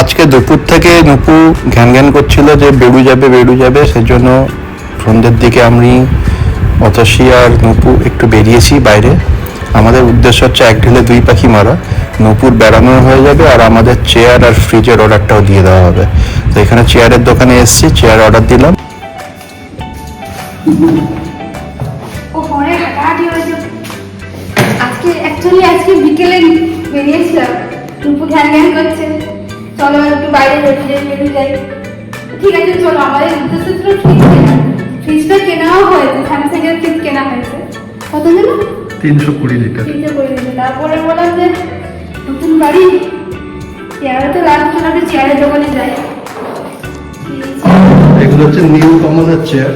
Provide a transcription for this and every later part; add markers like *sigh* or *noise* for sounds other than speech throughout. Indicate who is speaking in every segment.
Speaker 1: আজকে দুপুর থেকে নুপু ঘ্যান ঘ্যান করছিল যে বেড়ু যাবে বেড়ু যাবে, সেজন্য সন্ধ্যের দিকে আমি অতসী আর নুপু একটু বেরিয়েছি বাইরে। আমাদের উদ্দেশ্য হচ্ছে এক ঢিলে দুই পাখি মারা। নুপুর বেড়ানো হয়ে যাবে আর আমাদের চেয়ার আর ফ্রিজের অর্ডারটাও দিয়ে দেওয়া হবে। তো এখানে চেয়ারের দোকানে এসেছি, চেয়ার অর্ডার দিলাম।
Speaker 2: বেরিয়েছিলাম। টুপু ঘ্যান ঘ্যান করছে। চলো একটু বাইরে বেরিয়ে বেরিয়ে যাই ঠিক আছে চলো আমাদের উদ্দেশ্য ছিল ফ্রিজ কেনা ফ্রিজটা কেনাও হয়েছে স্যামসাংয়ের ফ্রিজ কেনা হয়েছে। কত যেন
Speaker 1: তিনশো কুড়ি লিটার
Speaker 2: ফ্রিজে করে দিয়েছে তারপরে বললাম যে নতুন বাড়ি? চেয়ারে তো লাগছে না চেয়ারের দোকানে যাই।
Speaker 1: এগুলো হচ্ছে নিউ কমনের চেয়ার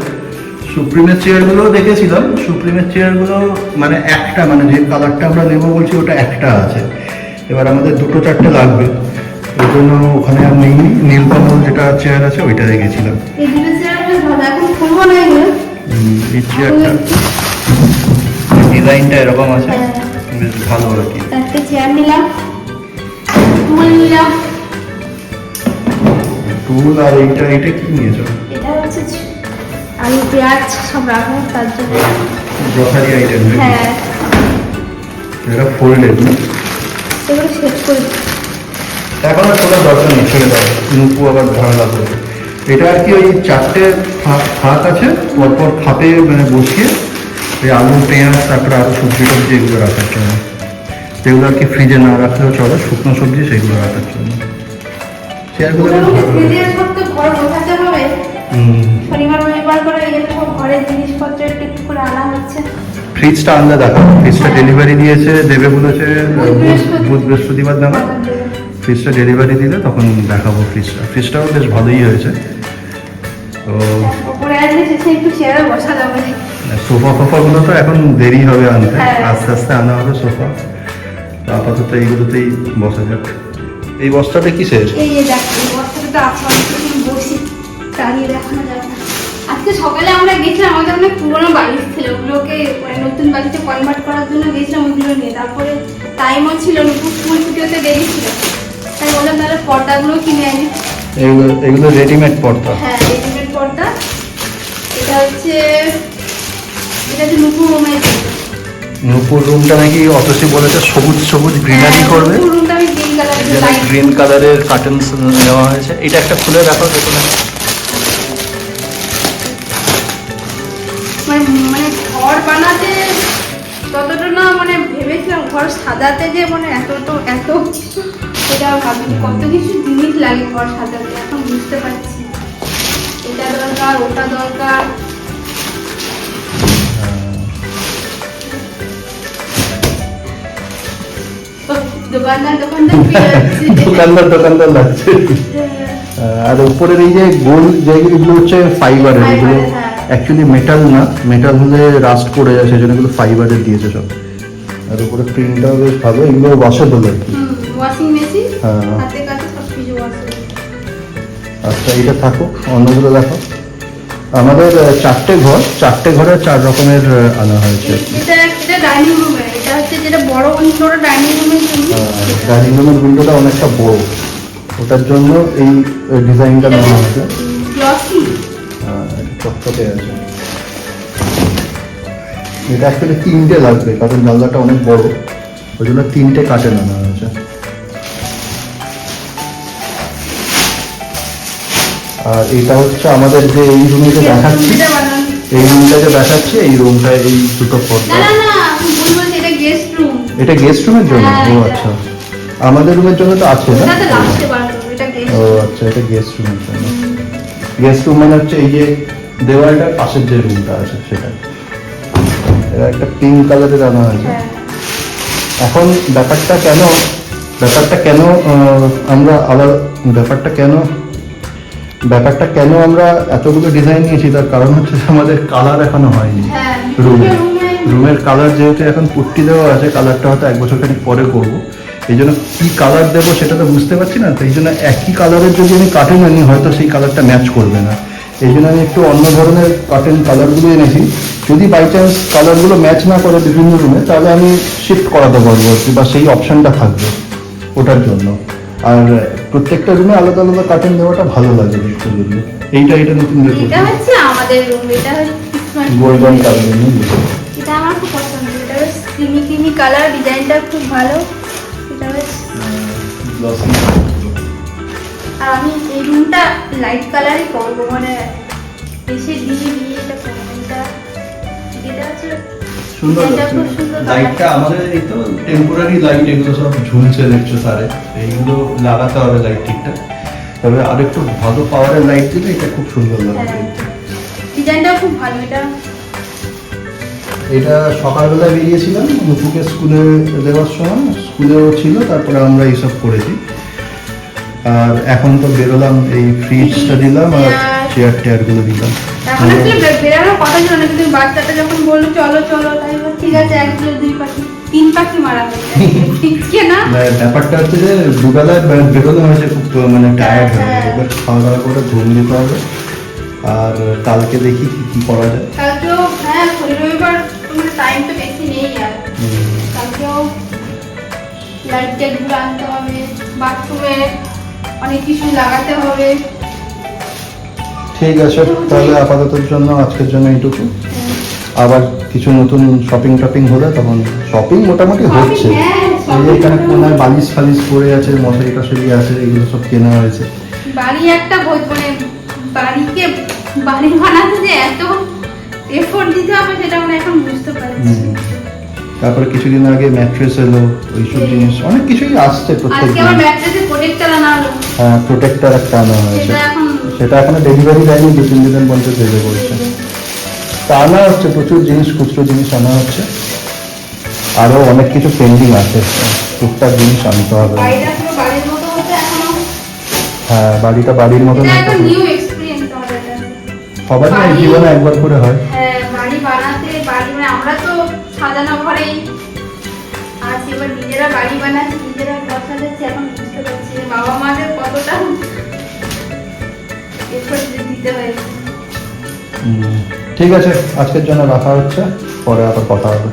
Speaker 1: সুপ্রিমের চেয়ারগুলো দেখেছিলাম। সুপ্রিমের চেয়ারগুলো মানে একটা মানে যে কালারটা আমরা নেব বলছি ওটা একটা আছে। এবার আমাদের দুটো চারটে লাগবে। ওই জন্য ওখানে আর নেই নীলকমল যেটা চেয়ার আছে ওইটা রেখেছিলাম।
Speaker 2: এই
Speaker 1: চেয়ারটা ডিজাইনটা এরকম আছে।
Speaker 2: হ্যাঁ।
Speaker 1: বেশ ভালো আর কি।
Speaker 2: চারটে চেয়ার নিলাম। টুল নিলাম।
Speaker 1: টুল আর এইটা এইটা কি নিয়েছো?
Speaker 2: এটা হচ্ছে আলু পেঁয়াজ সব রাখব তার জন্য।
Speaker 1: গ্রসারি আইটেম
Speaker 2: হ্যাঁ।
Speaker 1: এটা ফোল্ডেড
Speaker 2: এগুলো সেট করে।
Speaker 1: এখন আর তোলার দরকার নেই ছেড়ে দাও। নুপু আবার ঝামেলা করবে এটা আর কি ওই চারটে ফাঁক আছে? পরপর খাপে মানে বসিয়ে ওই আলু পেঁয়াজ তারপরে আরও সবজি টবজি এগুলো রাখার জন্য। যেগুলো আর কি ফ্রিজে না রাখলেও চলে শুকনো সবজি সেগুলো রাখার জন্য। চেয়ারগুলো
Speaker 2: শনিবার রবিবার করে ঘরের জিনিসপত্র একটু করে আনা হচ্ছে।
Speaker 1: ফ্রিজটা আনলে দেখো ফ্রিজটা ডেলিভারি দিয়েছে দেবে বলেছে
Speaker 2: বুধ, বৃহস্পতি-
Speaker 1: বৃহস্পতিবার নাগাদ ফ্রিজটা ডেলিভারি দিলে তখন দেখাবো ফ্রিজটা ফ্রিজটাও বেশ ভালোই হয়েছে। তো সোফা ফোফাগুলো তো এখন দেরি হবে আনতে।
Speaker 2: হ্যাঁ।
Speaker 1: আস্তে আস্তে আনা হবে সোফা। তো আপাতত এইগুলোতেই বসা যাক। এই বস্তাটা কিসের?
Speaker 2: এই যে দেখো এই বস্তাটা আছে অনেকক্ষণ বসি। দাঁড়িয়ে দেখানো যাবে আজকে সকালে আমরা গেছিলাম আমাদের অনেক পুরোনো বাড়ি ছিল ওগুলোকে মানে নতুন বাড়িতে কনভার্ট করার জন্য গেছিলাম ওগুলো নিয়ে। তারপরে টাইমও ছিল নতুন ছুটি হতে দেরি ছিল। তাই বললাম তাহলে পর্দাগুলো কিনে আনি।
Speaker 1: এগুলো এগুলো রেডিমেড পর্দা।
Speaker 2: হ্যাঁ রেডিমেড পর্দা। এটা হচ্ছে এটা হচ্ছে নুপুর রুমের
Speaker 1: নূপুর রুমটা নাকি অতসী বলেছে সবুজ সবুজ গ্রিনারি করবে।
Speaker 2: রুমটা আমি গ্রিন কালারের লাইট
Speaker 1: গ্রিন কালারের কার্টেন্স নেওয়া হয়েছে। এটা একটা খুলে দেখো দেখুন।
Speaker 2: মানে মানে ঘর বানাতে ততটা না মানে ভেবেছিলাম ঘর সাজাতে যে মানে এত তো এত ভাবি কত কিছু জিনিস লাগে ঘর সাজাতে এখন বুঝতে পারছি। এটা দরকার ওটা দরকার। *laughs* দোকানদার
Speaker 1: লাগছে। আর উপরের এই যে গোল যেগুলো হচ্ছে ফাইবারের এগুলো
Speaker 2: হ্যাঁ।
Speaker 1: অ্যাকচুয়ালি মেটাল না। মেটাল হলে রাস্ট করে যায় সেজন্য এগুলো ফাইবারের দিয়েছে সব। আর উপরে প্রিন্টটাও বেশ ভালো এগুলো ওয়াশেবল আর কি।
Speaker 2: ওয়াশিং মেশিন
Speaker 1: হ্যাঁ।
Speaker 2: হাতে কাছে সব কিছু ওয়াশিং
Speaker 1: আচ্ছা এটা থাকুক অন্যগুলো দেখো। আমাদের চারটে ঘর চারটে ঘরে চার রকমের আনা হয়েছে।
Speaker 2: এটা এটা ডাইনিং রুমে এটা হচ্ছে যেটা বড় উইন্ডোর ডাইনিং রুমের জন্য।
Speaker 1: ডাইনিং রুমের উইন্ডোটা অনেকটা বড়। ওটার জন্য এই ডিজাইনটা নেওয়া হয়েছে। আহ, চকচকে আছে। এটা অ্যাকচুয়ালি তিনটে লাগবে কারণ জানলাটা অনেক বড়। ওই জন্য তিনটে কাটে আনা হয়েছে। আর এটা হচ্ছে আমাদের যে এই রুমে যে দেখাচ্ছি এই রুমটা যে দেখাচ্ছি এই রুমটায় এই দুটো পর্দা।
Speaker 2: এটা গেস্ট
Speaker 1: রুমের জন্য?
Speaker 2: হ্যাঁ,
Speaker 1: ও আচ্ছা। আমাদের রুমের জন্য তো আছে না? ও আচ্ছা এটা গেস্ট রুমের জন্য। গেস্ট রুম মানে হচ্ছে এই যে দেওয়ালটার পাশের যে রুমটা আছে সেটা। এটা একটা পিঙ্ক কালারের আনা হয়েছে।
Speaker 2: হ্যাঁ।
Speaker 1: এখন ব্যাপারটা কেন ব্যাপারটা কেন আমরা আবার ব্যাপারটা কেন ব্যাপারটা কেন আমরা এতগুলো ডিজাইন নিয়েছি? তার কারণ হচ্ছে আমাদের কালার এখনও হয়নি।
Speaker 2: হ্যাঁ
Speaker 1: রুমে রুমের কালার যেহেতু এখন পুট্টি দেওয়া আছে কালারটা হয়তো এক বছর খানিক পরে করব। এই জন্য কী কালার দেবো সেটা তো বুঝতে পারছি না। তো এই জন্য একই কালারের যদি আমি কার্টেন আনি হয়তো সেই কালারটা ম্যাচ করবে না। এই জন্য আমি একটু অন্য ধরনের কাটেন কালারগুলো এনেছি। যদি বাই চান্স কালারগুলো ম্যাচ না করে বিভিন্ন রুমে তাহলে আমি শিফট করাতে পারব আর কি বা সেই অপশানটা থাকবে ওটার জন্য। আর প্রত্যেকটা রুমে আলাদা আলাদা কার্টেন দেওয়াটা ভালো লাগে দেখতে বললে এইটা এটা নতুন
Speaker 2: এটা হচ্ছে আমাদের রুম এটা হচ্ছে
Speaker 1: গোল্ডেন কালার
Speaker 2: এটা আমার খুব পছন্দ এটা বেশ ক্রিমি ক্রিমি কালার ডিজাইনটা খুব ভালো। এটা বেশ আর আমি এই রুমটা লাইট কালারই করব মানে এসে দিয়ে দিয়ে এটা হচ্ছে
Speaker 1: সুন্দর লাইটটা আমাদের এই তো টেম্পোরারি লাইট এগুলো সব ঝুলছে দেখছ তারে এইগুলো লাগাতে হবে লাইট ঠিকঠাক। তবে আর একটু ভালো পাওয়ারের লাইট দিলে এটা খুব সুন্দর লাগবে।
Speaker 2: হ্যাঁ। ডিজাইনটা খুব ভালো এটা।
Speaker 1: এটা সকালবেলা বেরিয়েছিলাম নুপুকে স্কুলে দেওয়ার সময় স্কুলেও ছিল তারপরে আমরা এইসব করেছি। আর এখন তো বেরোলাম এই ফ্রিজটা দিলাম আর চেয়ার টেয়ারগুলো দিলাম।
Speaker 2: এখন আসলে বে- কথা ছিল না কিন্তু বাচ্চাটা যখন বলল চলো চলো তাই ঠিক আছে এক দুই পাখি তিন পাখি মারা হয়েছে না?
Speaker 1: ব্যাপারটা হচ্ছে যে দুবেলায় বে- বেরোনো হয়েছে খুব মানে টায়ার্ড হয়ে। এবার খাওয়া দাওয়া করে ঘুম দিতে হবে। আর কালকে দেখি কি কি করা যায়।
Speaker 2: কালকেও হ্যাঁ শনি রবিবার তোমার টাইম তো বেশি নেই আর। কালকেও লাইট আনতে হবে বাথরুমে অনেক কিছু লাগাতে হবে।
Speaker 1: ঠিক আছে তাহলে আপাততর জন্য আজকের জন্য এইটুকু। আবার কিছু নতুন শপিং টপিং হলে তখন শপিং মোটামুটি হচ্ছে।
Speaker 2: হ্যাঁ,
Speaker 1: এই যে এখানে কোনায় বালিশ ফালিশ পড়ে আছে মশারি টশারি আছে এগুলো সব কেনা হয়েছে।
Speaker 2: বাড়ি একটা ভোজ মানে বাড়িকে বাড়ি বানাতে যে এত এফোর্ট দিতে হবে সেটা মানে এখন বুঝতে পারছি।
Speaker 1: তারপরে কিছুদিন আগে ম্যাট্রেস এলো ওইসব জিনিস অনেক কিছুই আসছে প্রত্যেক
Speaker 2: আজকে
Speaker 1: দিন।
Speaker 2: আমার
Speaker 1: হ্যাঁ প্রোটেক্টর একটা আনা হয়েছে।
Speaker 2: এখন
Speaker 1: সেটা এখনও ডেলিভারি দেয়নি দু তিন দিনের মধ্যে দেবে বলছে তা আনা হচ্ছে প্রচুর জিনিস খুচরো জিনিস আনা হচ্ছে। আরও অনেক কিছু পেন্ডিং আছে। টুকটাক জিনিস আনতে হবে। হ্যাঁ বাড়িটা বাড়ির মতন
Speaker 2: বাড়ি-
Speaker 1: জীবনে একবার করে হয়।
Speaker 2: হ্যাঁ বাড়ি বানাতে বাড়ি মানে আমরা তো সাজানো ঘরেই। আছি এবার নিজেরা বাড়ি বানাচ্ছি নিজেরা ঘর সাজাচ্ছি এখন বুঝতে পারছি বাবা মাদের কতটা
Speaker 1: ঠিক আছে আজকের জন্য রাখা হচ্ছে পরে আবার কথা হবে।